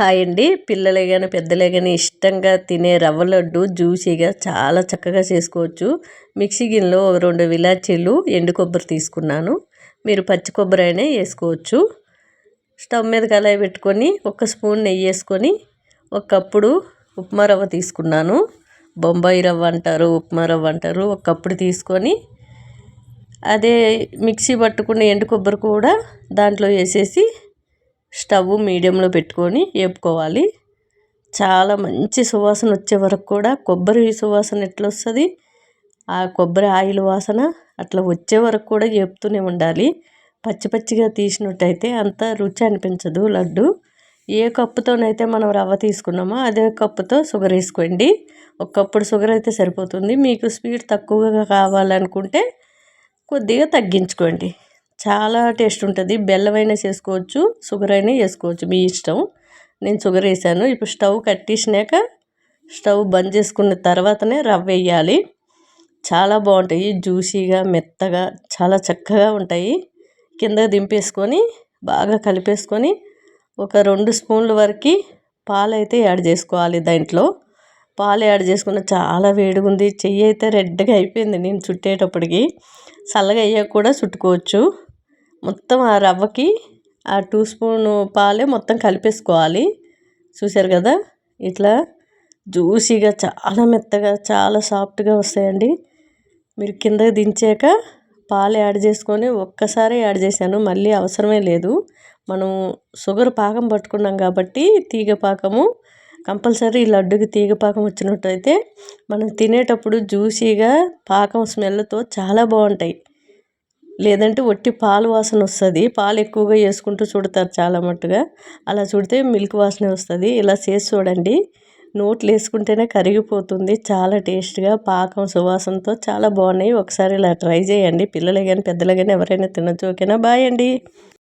Hi అండి పిల్లలే కానీ పెద్దలే కానీ ఇష్టంగా తినే రవ్వ లడ్డు జ్యూసీగా చాలా చక్కగా చేసుకోవచ్చు. మిక్సీ గిన్నెలో రెండు విలాచీలు ఎండు కొబ్బరి తీసుకున్నాను. మీరు పచ్చి కొబ్బరి అయినా వేసుకోవచ్చు. స్టవ్ మీద కళాయి పెట్టుకొని ఒక స్పూన్ నెయ్యి వేసుకొని ఒక కప్పుడు ఉప్మా రవ్వ తీసుకున్నాను. బొంబాయి రవ్వ అంటారు ఉప్మా రవ్వ అంటారు. ఒక కప్పుడు తీసుకొని అదే మిక్సీ పట్టుకున్న ఎండు కొబ్బరి కూడా దాంట్లో వేసేసి స్టవ్ మీడియంలో పెట్టుకొని వేపుకోవాలి. చాలా మంచి సువాసన వచ్చే వరకు కూడా కొబ్బరి సువాసన ఎట్లా వస్తుంది? ఆ కొబ్బరి ఆయిల్ వాసన అట్లా వచ్చే వరకు కూడా వేపుతూనే ఉండాలి. పచ్చి పచ్చిగా తీసినట్టయితే అంత రుచి అనిపించదు లడ్డు. ఏ కప్పుతోనైతే మనం రవ్వ తీసుకున్నామో అదే కప్పుతో షుగర్ వేసుకోండి. ఒక కప్పుడు షుగర్ అయితే సరిపోతుంది. మీకు స్వీట్ తక్కువగా కావాలనుకుంటే కొద్దిగా తగ్గించుకోండి. చాలా టేస్ట్ ఉంటుంది. బెల్లం అయినా చేసుకోవచ్చు షుగర్ అయినా వేసుకోవచ్చు మీ ఇష్టం. నేను షుగర్ వేసాను. ఇప్పుడు స్టవ్ కట్టేసినాక స్టవ్ బంద్ చేసుకున్న తర్వాతనే రవ్వ వేయాలి. చాలా బాగుంటాయి. జ్యూసీగా మెత్తగా చాలా చక్కగా ఉంటాయి. కింద దింపేసుకొని బాగా కలిపేసుకొని ఒక రెండు స్పూన్ల వరకు పాలు అయితే యాడ్ చేసుకోవాలి దాంట్లో. పాలు యాడ్ చేసుకున్న చాలా వేడిగా ఉంది. చెయ్యి అయితే రెడ్గా అయిపోయింది. నేను చుట్టేటప్పటికి. చల్లగా అయ్యాక కూడా చుట్టుకోవచ్చు. మొత్తం ఆ రవ్వకి ఆ టూ స్పూన్ పాలే మొత్తం కలిపేసుకోవాలి. చూశారు కదా? ఇట్లా జ్యూసీగా చాలా మెత్తగా చాలా సాఫ్ట్గా వస్తాయండి. మీరు కింద దించాక పాలు యాడ్ చేసుకొని ఒక్కసారి యాడ్ చేశాను. మళ్ళీ అవసరమే లేదు. మనం షుగర్ పాకం పట్టుకున్నాం కాబట్టి తీగ పాకము కంపల్సరీ లడ్డుకి తీగ పాకం వచ్చినట్టయితే మనం తినేటప్పుడు జ్యూసీగా పాకం స్మెల్తో చాలా బాగుంటాయి. లేదంటే ఒట్టి పాలు వాసన వస్తుంది. పాలు ఎక్కువగా వేసుకుంటూ చుడతారు చాలా మట్టుగా. అలా చుడితే మిల్క్ వాసన వస్తుంది. ఇలా చేసి చూడండి. నోట్లు వేసుకుంటేనే కరిగిపోతుంది. చాలా టేస్ట్గా పాకం సువాసనతో చాలా బాగున్నాయి. ఒకసారి ఇలా ట్రై చేయండి. పిల్లలే కానీ పెద్దలే కానీ ఎవరైనా తినచ్చు. ఓకేనా? బాయ్ అండి.